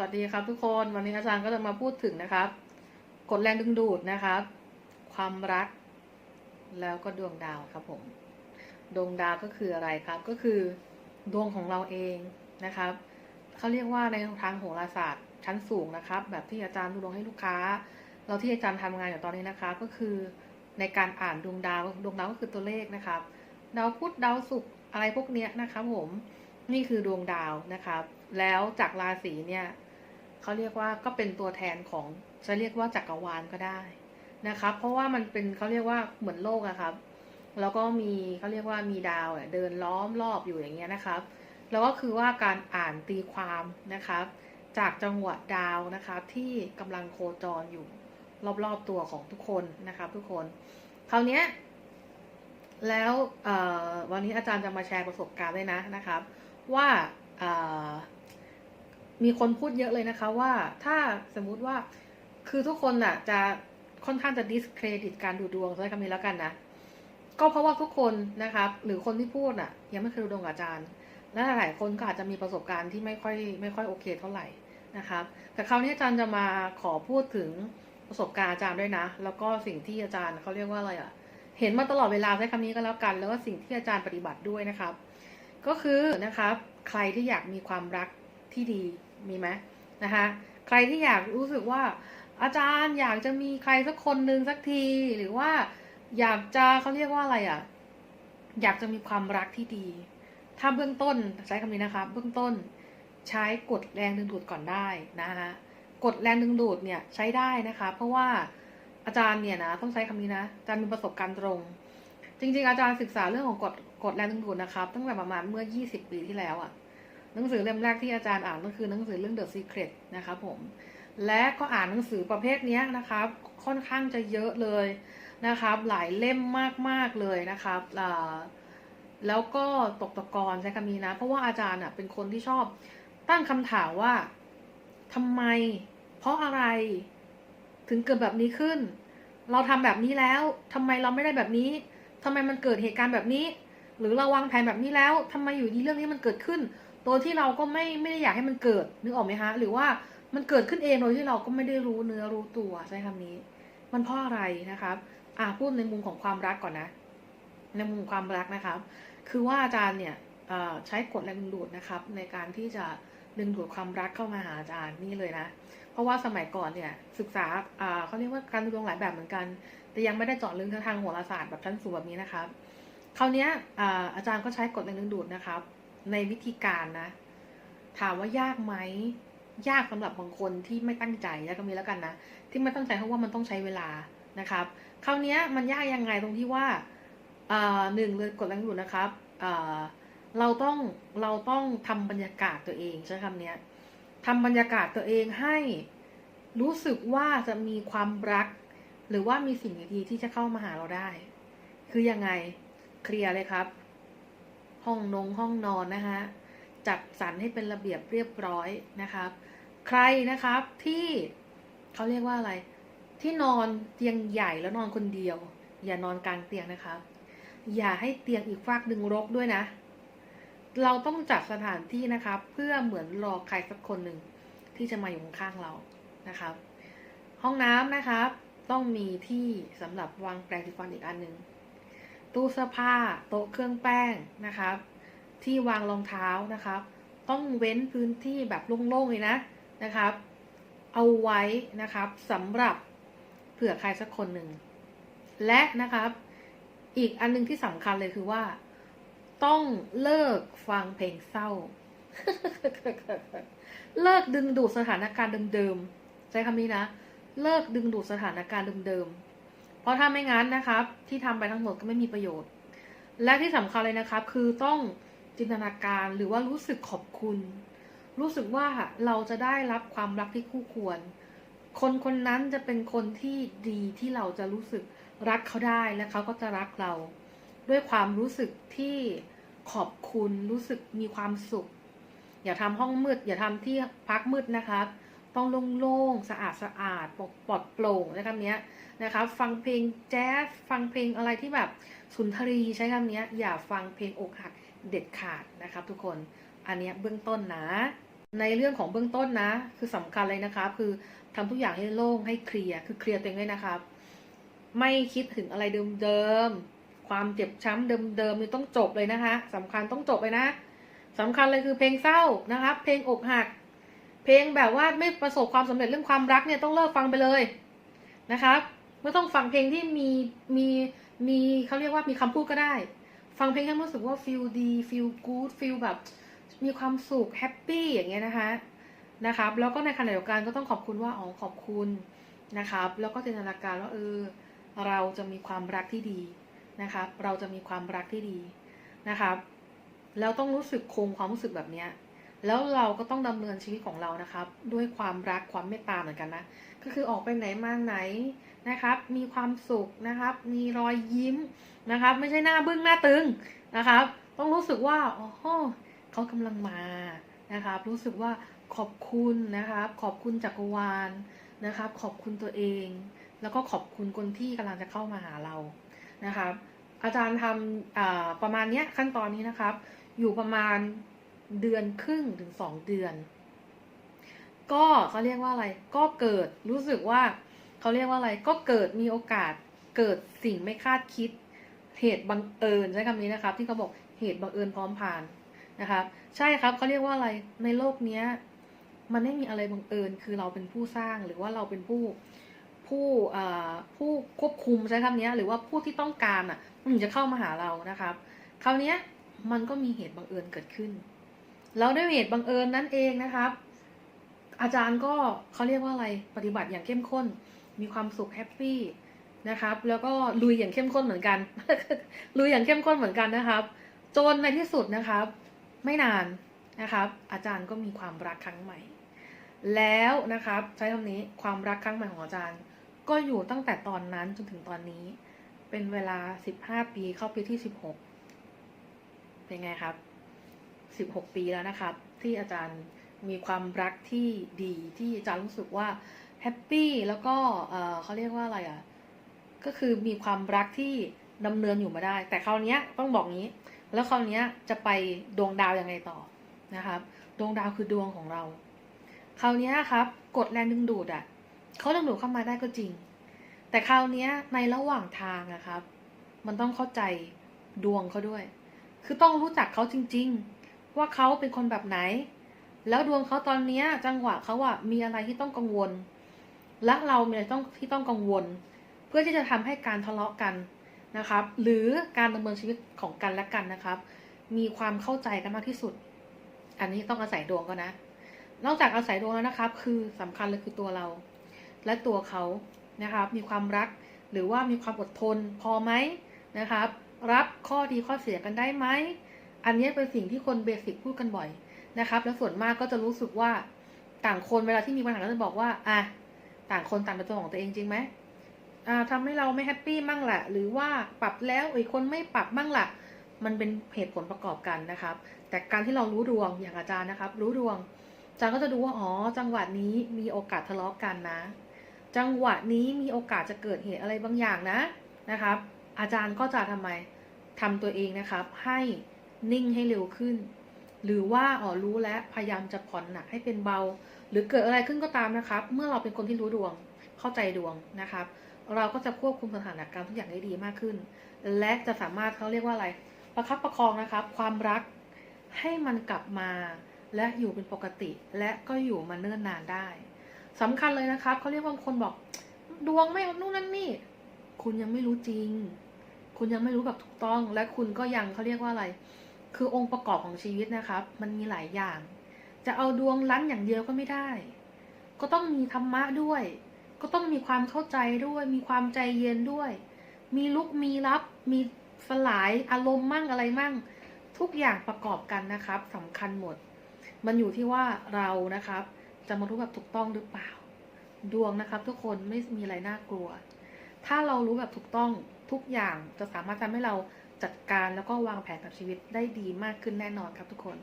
วัสดีครับทุกคนวันนี้อาจารย์ก็จะมาพูดถึงนะครับกฎแรงดึงดูดนะครับ ความรัก แล้วก็ดวงดาวครับผมดวงดาวก็คืออะไรครับ ก็คือดวงของเราเองนะครับเขาเรียกว่าในทางโหราศาสตร์ชั้นสูงนะครับ แบบที่อาจารย์ดูดวงให้ลูกค้า เราที่อาจารย์ทำงานอยู่ตอนนี้นะคะ ก็คือในการอ่านดวงดาวดวงดาวก็คือตัวเลขนะครับ ดาวพุธดาวศุกร์อะไรพวกเนี้ยนะครับผมนี่คือดวงดาวนะครับ แล้วจากราศีเนี่ย เขาเรียกว่าก็เป็นตัวแทนของจะเรียกว่าจักรวาลก็ได้นะครับ เพราะว่ามันเป็นเขาเรียกว่าเหมือนโลกอะครับ แล้วก็มีเขาเรียกว่ามีดาวเดินล้อมรอบอยู่อย่างเงี้ยนะครับ แล้วก็คือว่าการอ่านตีความนะครับ จากจังหวะดาวนะครับที่กำลังโคจรอยู่รอบๆตัวของทุกคนนะครับ ทุกคนคราวนี้แล้ววันนี้อาจารย์จะมาแชร์ประสบการณ์ด้วยนะนะครับ ว่า มีคนพูดเยอะเลยนะคะว่าถ้าสมมุติว่าคือทุกคนน่ะ จะค่อนข้างจะ discredit การดูดวงใช้คำนี้แล้วกันนะก็เพราะว่าทุกคนนะครับหรือคนที่พูดน่ะ ยังไม่เคยดูดวงกับอาจารย์ และหลายคนก็อาจจะมีประสบการณ์ที่ไม่ค่อยไม่ค่อยโอเคเท่าไหร่นะครับแต่คราวนี้อาจารย์จะมาขอพูดถึงประสบการณ์อาจารย์ด้วยนะ แล้วก็สิ่งที่อาจารย์เขาเรียกว่าอะไรอะ เห็นมาตลอดเวลาใช้คำนี้ก็แล้วกัน แล้วก็สิ่งที่อาจารย์ปฏิบัติด้วยนะครับ ก็คือนะครับ ใครที่อยากมีความรักที่ดี มีไหมนะคะ ใครที่อยากรู้สึกว่า อาจารย์อยากจะมีใครสักคนหนึ่งสักทีหรือว่าอยากจะเขาเรียกว่าอะไรอะ อยากจะมีความรักที่ดี ถ้าเบื้องต้นใช้คำนี้นะคะ เบื้องต้นใช้กดแรงดึงดูดก่อนได้นะคะกดแรงดึงดูดเนี่ยใช้ได้นะคะ เพราะว่าอาจารย์เนี่ยนะต้องใช้คำนี้นะอาจารย์มีประสบการณ์ตรง จริง ๆ อาจารย์ศึกษาเรื่องของกฎกฎแรงดึงดูดนะครับตั้งแต่ประมาณเมื่อ 20 ปีที่แล้วอะ หนังสือเล่มแรกที่อาจารย์อ่านก็คือหนังสือเรื่อง The Secret นะครับผม และก็อ่านหนังสือประเภทนี้นะครับ ค่อนข้างจะเยอะเลยนะครับ หลายเล่มมากๆเลยนะครับแล้วก็ตกตะกอนใช้คำนี้นะ เพราะว่าอาจารย์เป็นคนที่ชอบตั้งคำถามว่าทำไม เพราะอะไรถึงเกิดแบบนี้ขึ้น เราทำแบบนี้แล้วทำไมเราไม่ได้แบบนี้ทำไมมันเกิดเหตุการณ์แบบนี้ หรือเราวางแผนแบบนี้แล้วทำไมอยู่ดีเรื่องนี้มันเกิดขึ้น โดยที่เราก็ไม่ไม่ได้อยากให้มันเกิดนึกออกไหมคะหรือว่ามันเกิดขึ้นเองโดยที่เราก็ไม่ได้รู้เนื้อรู้ตัวใช้คำนี้ มันเพราะอะไรนะครับ อ่าพูดในมุมของความรักก่อนนะ ในมุมความรักนะครับ คือว่าอาจารย์เนี่ยเอ่อใช้กฎแรงดึงดูดนะครับ ในการที่จะดึงดูดความรักเข้ามาหาอาจารย์นี่เลยนะ เพราะว่าสมัยก่อนเนี่ยศึกษาอ่าเขาเรียกว่าการดูดวงหลายแบบเหมือนกัน แต่ยังไม่ได้เจาะลึกทางโหราศาสตร์แบบชั้นสูงแบบนี้นะครับคราวนี้อ่าอาจารย์ก็ใช้กฎแรงดึงดูดนะครับ ในวิธีการนะ ถามว่ายากไหมยากสำหรับบางคนที่ไม่ตั้งใจแล้วก็มีแล้วกันนะที่ไม่ตั้งใจเพราะว่ามันต้องใช้เวลานะครับคราวนี้มันยากยังไงตรงที่ว่าหนึ่งเลยกฎแรงดึงดูดนะครับเราต้องเราต้องทำบรรยากาศตัวเองใช้คำนี้ทำบรรยากาศตัวเองให้รู้สึกว่าจะมีความรัก หรือว่ามีสิ่งดีๆที่จะเข้ามาหาเราได้ คือยังไงเคลียร์เลยครับ ห้องนงห้องนอนนะคะ จัดสรรให้เป็นระเบียบเรียบร้อยนะครับ ใครนะครับที่เขาเรียกว่าอะไร ที่นอนเตียงใหญ่แล้วนอนคนเดียว อย่านอนกลางเตียงนะครับ อย่าให้เตียงอีกฟากดึงรกด้วยนะ เราต้องจัดสถานที่นะครับ เพื่อเหมือนรอใครสักคนหนึ่งที่จะมาอยู่ข้างเรานะครับ ห้องน้ำนะครับ ต้องมีที่สำหรับวางแปรงสีฟันอีกอันหนึ่ง ตู้เสื้อผ้า โต๊ะเครื่องแป้งนะครับ ที่วางรองเท้านะครับ ต้องเว้นพื้นที่แบบโล่งๆเลยนะนะครับ เอาไว้นะครับสำหรับเผื่อใครสักคนหนึ่ง และนะครับอีกอันหนึงที่สำคัญเลยคือว่า ต้องเลิกฟังเพลงเศร้า เลิกดึงดูดสถานการณ์เดิมๆใช้คำนี้นะ เลิกดึงดูดสถานการณ์เดิมๆ เพราะถ้าไม่งั้นนะครับ ที่ทำไปทั้งหมดก็ไม่มีประโยชน์ และที่สำคัญเลยนะครับ คือต้องจินตนาการหรือว่ารู้สึกขอบคุณ รู้สึกว่าเราจะได้รับความรักที่คู่ควร คนคนนั้นจะเป็นคนที่ดีที่เราจะรู้สึกรักเขาได้และเขาก็จะรักเรา ด้วยความรู้สึกที่ขอบคุณรู้สึกมีความสุข อย่าทำห้องมืด อย่าทำที่พักมืดนะครับ ต้องโล่งๆสะอาดสะอาดปลอดปลอดโปร่งใช้คำเนี้ยนะครับฟังเพลงแจ๊สฟังเพลงอะไรที่แบบสุนทรีใช้คำเนี้ยอย่าฟังเพลงอกหักเด็ดขาดนะครับ ทุกคนอันเนี้ยเบื้องต้นนะ ในเรื่องของเบื้องต้นนะ คือสำคัญเลยนะครับคือทำทุกอย่างให้โล่งให้เคลียร์คือเคลียร์ตัวเองด้วยนะครับ ไม่คิดถึงอะไรเดิมๆความเจ็บช้ำเดิมๆนี่ต้องจบเลยนะคะสำคัญต้องจบเลยนะสำคัญเลยคือเพลงเศร้านะครับ เพลงอกหัก เพลงแบบว่าไม่ประสบความสำเร็จเรื่องความรักเนี่ยต้องเลิกฟังไปเลยนะครับไม่ต้องฟังเพลงที่มีมีมีเขาเรียกว่ามีคำพูดก็ได้ ฟังเพลงให้รู้สึกว่า feel ดี feel good feel แบบมีความสุขแฮปปี้อย่างเงี้ยนะคะนะครับแล้วก็ในขณะเดียวกันก็ต้องขอบคุณว่าอ๋อขอบคุณนะครับ แล้วก็จินตนาการว่าเออเราจะมีความรักที่ดีนะครับ เราจะมีความรักที่ดีนะครับ แล้วต้องรู้สึกคงความรู้สึกแบบเนี้ย แล้วเราก็ต้องดำเนินชีวิตของเรานะครับ ด้วยความรักความเมตตาเหมือนกันนะ ก็คือออกไปไหนมาไหนนะครับ มีความสุขนะครับ มีรอยยิ้มนะครับ ไม่ใช่หน้าบึ้งหน้าตึงนะครับ ต้องรู้สึกว่าอ๋อเขากำลังมานะครับ รู้สึกว่าขอบคุณนะครับ ขอบคุณจักรวาลนะครับ ขอบคุณตัวเอง แล้วก็ขอบคุณคนที่กำลังจะเข้ามาหาเรานะครับ อาจารย์ทำประมาณนี้ขั้นตอนนี้นะครับ อยู่ประมาณ เดือนครึ่งถึงสองเดือน ก็เขาเรียกว่าอะไร ก็เกิดรู้สึกว่าเขาเรียกว่าอะไร ก็เกิดมีโอกาสเกิดสิ่งไม่คาดคิด เหตุบังเอิญใช้คำนี้นะครับ ที่เขาบอกเหตุบังเอิญพร้อมผ่านนะครับ ใช่ครับเขาเรียกว่าอะไรในโลกเนี้ย มันไม่มีอะไรบังเอิญคือเราเป็นผู้สร้างหรือว่าเราเป็นผู้ผู้ผู้ควบคุมใช้คำนี้หรือว่าผู้ที่ต้องการอะมันถึงจะเข้ามาหาเรานะครับคราวนี้มันก็มีเหตุบังเอิญเกิดขึ้น แล้วด้วยเหตุบังเอิญนั่นเองนะครับ อาจารย์ก็เขาเรียกว่าอะไรปฏิบัติอย่างเข้มข้น มีความสุขแฮปปี้นะครับ แล้วก็ลุยอย่างเข้มข้นเหมือนกัน ลุยอย่างเข้มข้นเหมือนกันนะครับจนในที่สุดนะครับ ไม่นานนะครับ อาจารย์ก็มีความรักครั้งใหม่ แล้วนะครับใช้คำนี้ความรักครั้งใหม่ของอาจารย์ ก็อยู่ตั้งแต่ตอนนั้นจนถึงตอนนี้ เป็นเวลา 15 ปีเข้าปีที่ 16 เป็นไงครับ 16 ปีแล้วนะครับที่อาจารย์มีความรักที่ดีที่อาจารย์รู้สึกว่าแฮปปี้แล้วก็เออเขาเรียกว่าอะไรอะก็คือมีความรักที่ดำเนินอยู่มาได้ แต่คราวนี้ต้องบอกงี้ แล้วคราวนี้จะไปดวงดาวยังไงต่อนะครับดวงดาวคือดวงของเรา คราวนี้ครับกดแรงดึงดูดอะเขาดึงดูดเข้ามาได้ก็จริง แต่คราวนี้ในระหว่างทางอะครับ มันต้องเข้าใจดวงเขาด้วย คือต้องรู้จักเขาจริง ๆ ว่าเขาเป็นคนแบบไหน แล้วดวงเขาตอนนี้จังหวะเขาอะมีอะไรที่ต้องกังวล และเรามีอะไรต้องที่ต้องกังวล เพื่อที่จะทำให้การทะเลาะกันนะครับ หรือการดำเนินชีวิตของกันและกันนะครับ มีความเข้าใจกันมากที่สุด อันนี้ต้องอาศัยดวงก็นะ นอกจากอาศัยดวงแล้วนะครับ คือสำคัญเลยคือตัวเรา และตัวเขานะครับ มีความรักหรือว่ามีความอดทนพอไหมนะครับ รับข้อดีข้อเสียกันได้ไหม อันนี้เป็นสิ่งที่คนเบสิกพูดกันบ่อยนะครับ แล้วส่วนมากก็จะรู้สึกว่าต่างคนเวลาที่มีปัญหาก็จะบอกว่า อะต่างคนต่างเป็นตัวของตัวเองจริงไหมอ่าทำให้เราไม่แฮปปี้มั่งแหละ หรือว่าปรับแล้วอีกคนไม่ปรับมั่งละ มันเป็นเหตุผลประกอบกันนะครับ แต่การที่เรารู้ดวงอย่างอาจารย์นะครับ รู้ดวงอาจารย์ก็จะดูว่าอ๋อจังหวะนี้มีโอกาสทะเลาะกันนะ จังหวะนี้มีโอกาสจะเกิดเหตุอะไรบางอย่างนะนะครับ อาจารย์ก็จะทำไมทำตัวเองนะครับ ให้ นิ่งให้เร็วขึ้น หรือว่าอ๋อรู้แล้วพยายามจะผ่อนหนักให้เป็นเบา หรือเกิดอะไรขึ้นก็ตามนะครับ เมื่อเราเป็นคนที่รู้ดวงเข้าใจดวงนะครับ เราก็จะควบคุมสถานการณ์ทุกอย่างได้ดีมากขึ้น และจะสามารถเขาเรียกว่าอะไรประคับประคองนะครับ ความรักให้มันกลับมาและอยู่เป็นปกติ และก็อยู่มาเนิ่นนานได้สำคัญเลยนะครับเขาเรียกว่าบางคนบอก ดวงไม่นู่นนั่นนี่ คุณยังไม่รู้จริง คุณยังไม่รู้แบบถูกต้อง และคุณก็ยังเขาเรียกว่าอะไร คือองค์ประกอบของชีวิตนะครับ มันมีหลายอย่าง จะเอาดวงลั้นอย่างเดียวก็ไม่ได้ ก็ต้องมีธรรมะด้วย ก็ต้องมีความเข้าใจด้วย มีความใจเย็นด้วย มีลุกมีรับ มีสลายอารมณ์มั่งอะไรมั่ง ทุกอย่างประกอบกันนะครับสำคัญหมด มันอยู่ที่ว่าเรานะครับ จะมารู้แบบถูกต้องหรือเปล่า ดวงนะครับ ทุกคนไม่มีอะไรน่ากลัว ถ้าเรารู้แบบถูกต้องทุกอย่างจะสามารถทำให้เรา จัดการแล้วก็วางแผนกับชีวิตได้ดีมากขึ้นแน่นอนครับทุกคน